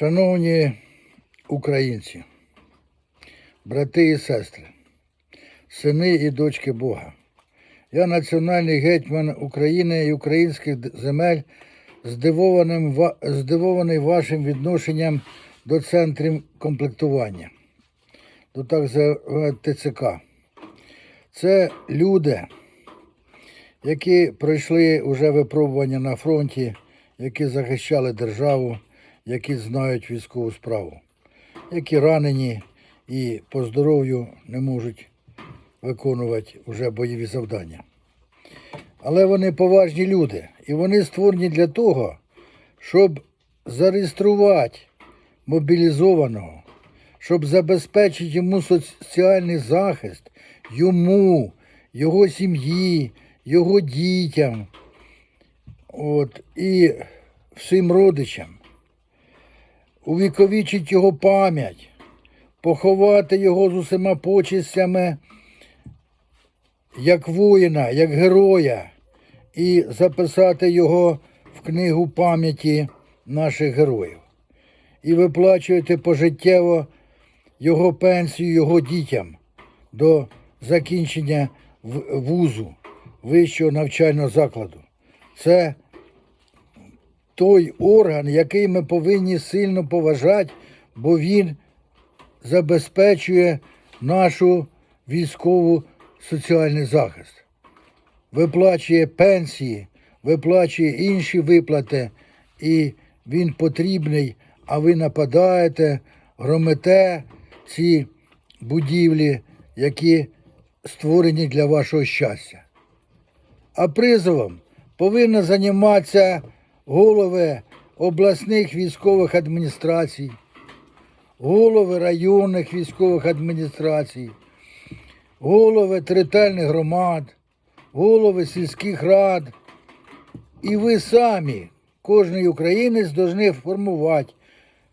Шановні українці, брати і сестри, сини і дочки Бога, я національний гетьман України і українських земель, здивований вашим відношенням до центрів комплектування, до так званого ТЦК. Це люди, які пройшли уже випробування на фронті, які захищали державу, які знають військову справу, які ранені і по здоров'ю не можуть виконувати вже бойові завдання. Але вони поважні люди, і вони створені для того, щоб зареєструвати мобілізованого, щоб забезпечити йому соціальний захист, йому, його сім'ї, його дітям, от, і всім родичам, увіковічити його пам'ять, поховати його з усіма почестями як воїна, як героя, і записати його в книгу пам'яті наших героїв. І виплачувати пожиттєво його пенсію його дітям до закінчення вузу, вищого навчального закладу. Це той орган, який ми повинні сильно поважати, бо він забезпечує нашу військову соціальний захист, виплачує пенсії, виплачує інші виплати, і він потрібний, а ви нападаєте, громите ці будівлі, які створені для вашого щастя. А призовом повинні займатися голови обласних військових адміністрацій, голови районних військових адміністрацій, голови територіальних громад, голови сільських рад. І ви самі, кожен українець, повинні формувати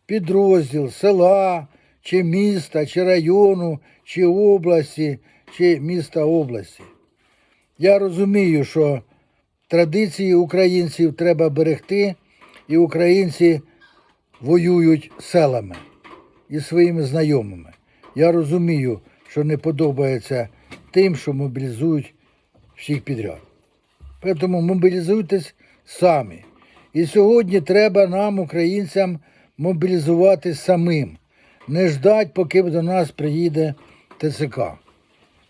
підрозділ села, чи міста, чи району, чи області, чи міста області. Я розумію, що традиції українців треба берегти, і українці воюють селами і своїми знайомими. Я розумію, що не подобається тим, що мобілізують всіх підряд. Тому мобілізуйтесь самі. І сьогодні треба нам, українцям, мобілізуватись самим, не ждать, поки до нас приїде ТЦК.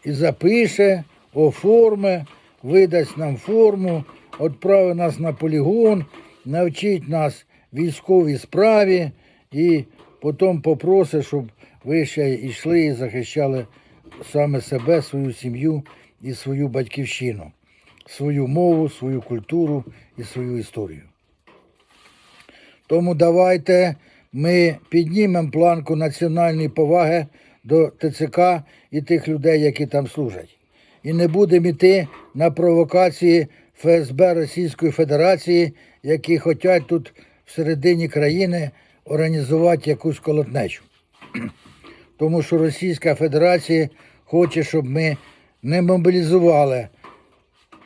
І запише, оформи, видасть нам форму, відправить нас на полігон, навчить нас військовій справі і потім попросить, щоб ви ще йшли і захищали саме себе, свою сім'ю і свою батьківщину, свою мову, свою культуру і свою історію. Тому давайте ми піднімемо планку національної поваги до ТЦК і тих людей, які там служать. І не будемо йти на провокації ФСБ Російської Федерації, які хочуть тут всередині країни організувати якусь колотнечу. Тому що Російська Федерація хоче, щоб ми не мобілізували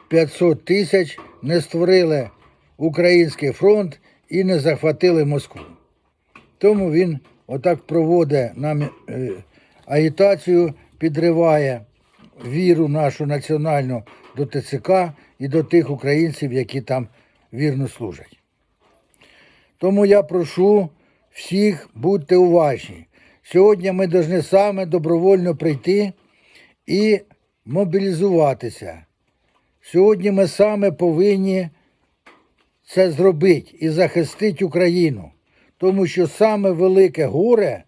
500 тисяч, не створили Український фронт і не захватили Москву. Тому він отак проводить нам е, агітацію, підриває віру нашу національну до ТЦК і до тих українців, які там вірно служать. Тому я прошу всіх будьте уважні. Сьогодні ми повинні саме добровольно прийти і мобілізуватися. Сьогодні ми саме повинні це зробити і захистити Україну. Тому що саме велике горе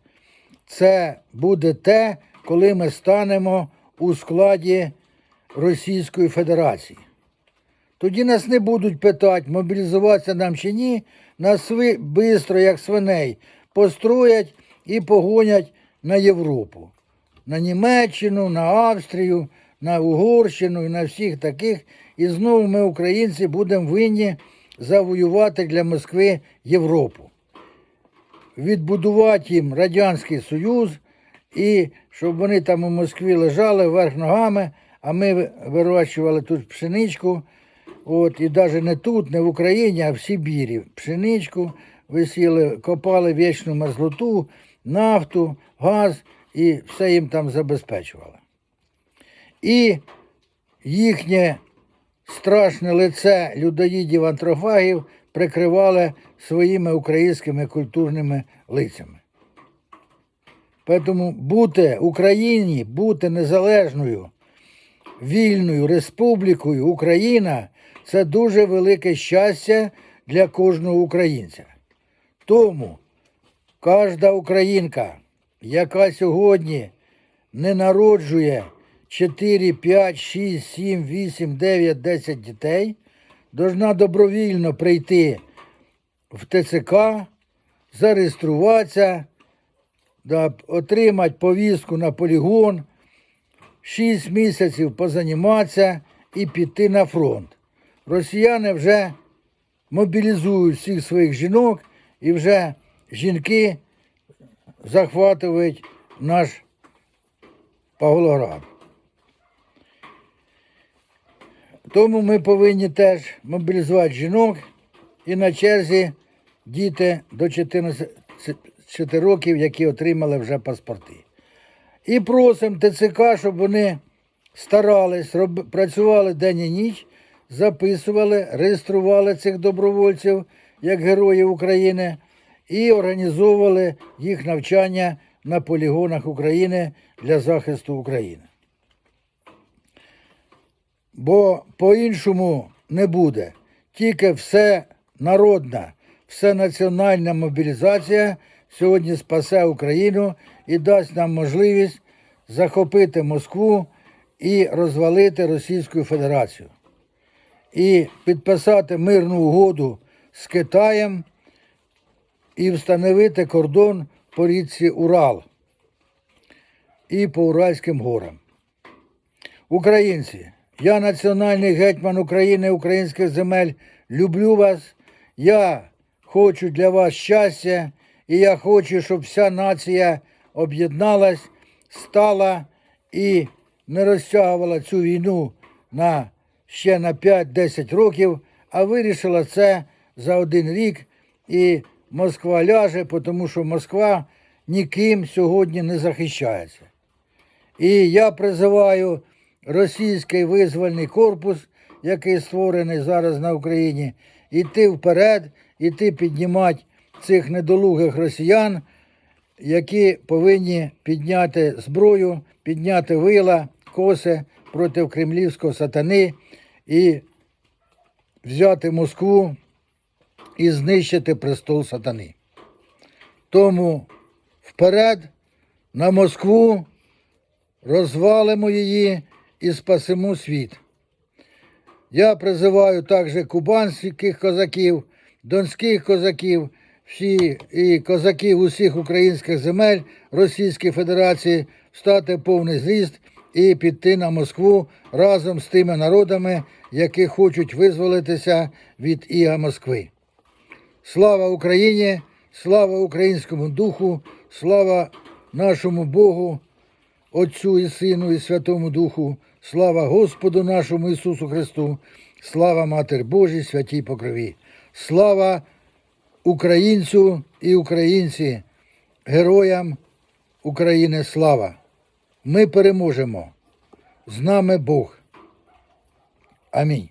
це буде те, коли ми станемо у складі Російської Федерації. Тоді нас не будуть питати, мобілізуватися нам чи ні. Нас ви швидко, як свиней, построять і погонять на Європу, на Німеччину, на Австрію, на Угорщину і на всіх таких. І знову ми, українці, будемо винні завоювати для Москви Європу. Відбудувати їм Радянський Союз і щоб вони там у Москві лежали вверх ногами, а ми вирощували тут пшеничку. От, і навіть не тут, не в Україні, а в Сибірі. Пшеничку, висіли, копали вічну мерзлоту, нафту, газ і все їм там забезпечували. І їхнє страшне лице людоїдів антрофагів прикривали своїми українськими культурними лицями. Тому бути Україні, бути незалежною, вільною республікою Україна це дуже велике щастя для кожного українця. Тому кожна українка, яка сьогодні не народжує 4, 5, 6, 7, 8, 9, 10 дітей, должна добровільно прийти в ТЦК, зареєструватися, да, отримати повістку на полігон, 6 місяців позаніматися і піти на фронт. Росіяни вже мобілізують всіх своїх жінок і вже жінки захватують наш Павлоград. Тому ми повинні теж мобілізувати жінок і на черзі діти до 14 років, які отримали вже паспорти. І просимо ТЦК, щоб вони старались, роб- працювали день і ніч, записували, реєстрували цих добровольців як героїв України і організовували їх навчання на полігонах України для захисту України. Бо по-іншому не буде. Тільки все народна, все національна мобілізація сьогодні спасе Україну і дасть нам можливість захопити Москву і розвалити Російську Федерацію. І підписати мирну угоду з Китаєм і встановити кордон по річці Урал і по Уральським горам. Українці, я національний гетьман України, українських земель, люблю вас. Я хочу для вас щастя, і я хочу, щоб вся нація об'єдналась, стала і не розтягувала цю війну на ще на 5-10 років, а вирішила це за один рік. І Москва ляже, тому що Москва ніким сьогодні не захищається. І я призиваю російський визвольний корпус, який створений зараз на Україні, йти вперед, іти піднімати цих недолугих росіян, які повинні підняти зброю, підняти вила, коси проти кремлівського сатани і взяти Москву і знищити престол сатани. Тому вперед на Москву розвалимо її і спасемо світ. Я призиваю також кубанських козаків, донських козаків, всі і козаків усіх українських земель Російської Федерації встати повний зріст і піти на Москву разом з тими народами, які хочуть визволитися від іга Москви. Слава Україні! Слава українському духу, слава нашому Богу, Отцю і Сину, і Святому Духу, слава Господу нашому Ісусу Христу, слава Матер Божій, святій покрові, слава українцю і українці, героям України слава! Ми переможемо. З нами Бог. Амінь.